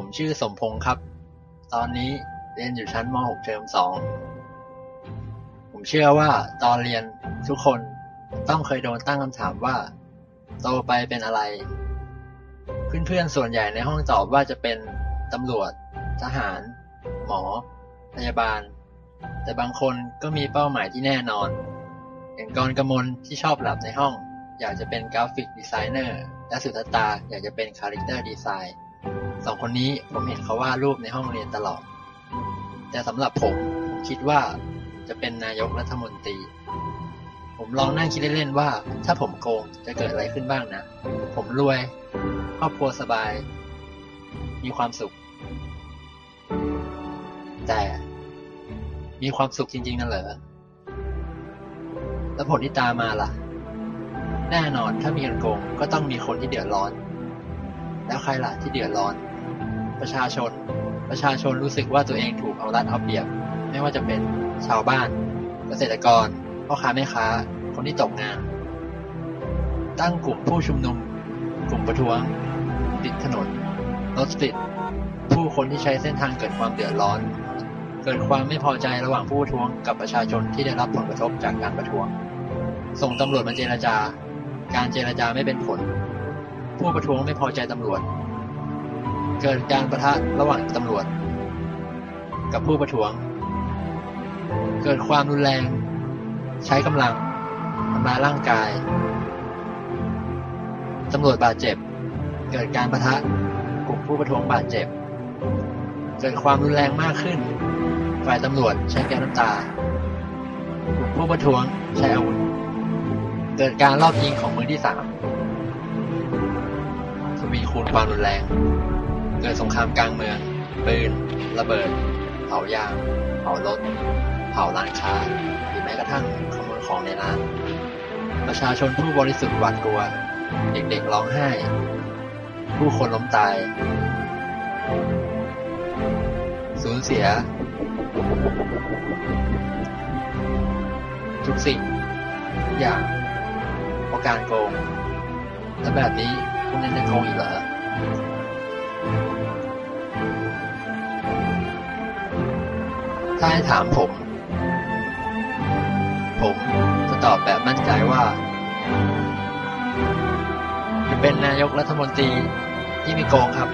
ผมชื่อสมพงษ์ครับ ตอนนี้เรียนอยู่ชั้นม .6 เทอมสองผมเชื่อว่าตอนเรียนทุกคนต้องเคยโดนตั้งคำถามว่า โตไปเป็นอะไร เพื่อนๆส่วนใหญ่ในห้องตอบว่าจะเป็นตำรวจ ทหาร หมอ พยาบาล แต่บางคนก็มีเป้าหมายที่แน่นอน อย่างกรกมลที่ชอบหลับในห้อง อยากจะเป็นกราฟิกดีไซเนอร์และสุทธตาอยากจะเป็นคาแรคเตอร์ดีไซน์ สองคนนี้ผมเห็นเขาวาดรูปในห้องเรียนตลอด แต่สำหรับผมผมคิดว่าจะเป็นนายกรัฐมนตรี ผมลองนั่งคิดเล่นๆว่า ถ้าผมโกงจะเกิดอะไรขึ้นบ้างนะ ผมรวย ครอบครัวสบาย มีความสุข แต่มีความสุขจริงๆนั่นเหรอ แล้วผลที่ตามมาล่ะ แน่นอนถ้ามีคนโกงก็ต้องมีคนที่เดือดร้อน แล้วใครล่ะที่เดือดร้อน ประชาชน ประชาชนรู้สึกว่าตัวเองถูกเอารัดเอาเปรียบ ไม่ว่าจะเป็นชาวบ้าน เกษตรกรพ่อค้าแม่ค้า คนที่ตกงาน ตั้งกลุ่มผู้ชุมนุม กลุ่มประท้วง ติดถนน รถติด ผู้คนที่ใช้เส้นทางเกิดความเดือดร้อน เกิดความไม่พอใจระหว่างผู้ประท้วงกับประชาชนที่ได้รับผลกระทบจากการประท้วง ส่งตำรวจมาเจรจา การเจรจาไม่เป็นผล ผู้ประท้วงไม่พอใจตำรวจ เกิดการประทะระหว่างตำรวจ กับผู้ประท้วง เกิดความรุนแรง ใช้กำลังทำร้ายร่างกายตำรวจบาดเจ็บ เกิดการประทะกลุ่มผู้ประท้วงบาดเจ็บ เกิดความรุนแรงมากขึ้น ฝ่ายตำรวจใช้แก๊สน้ำตากลุ่มผู้ประท้วงใช้อาวุธ เกิดการรอบยิงของมือที่สามทวีคูณความรุนแรง เกิดสงครามกลางเมือง ปืน ระเบิด เผายาง เผารถ เผาร้านค้า หรือแม้กระทั่งขโมยของในร้าน ประชาชนผู้บริสุทธิ์หวาดกลัว เด็กๆร้องไห้ ผู้คนล้มตาย สูญเสีย ทุกสิ่งทุกอย่างเพราะการโกง แล้วแบบนี้พวกนั้นจะโกงอีกเหรอ ถ้าให้ถามผม ผมจะตอบแบบมั่นใจว่าจะเป็นนายกรัฐมนตรีที่มีโกงครับ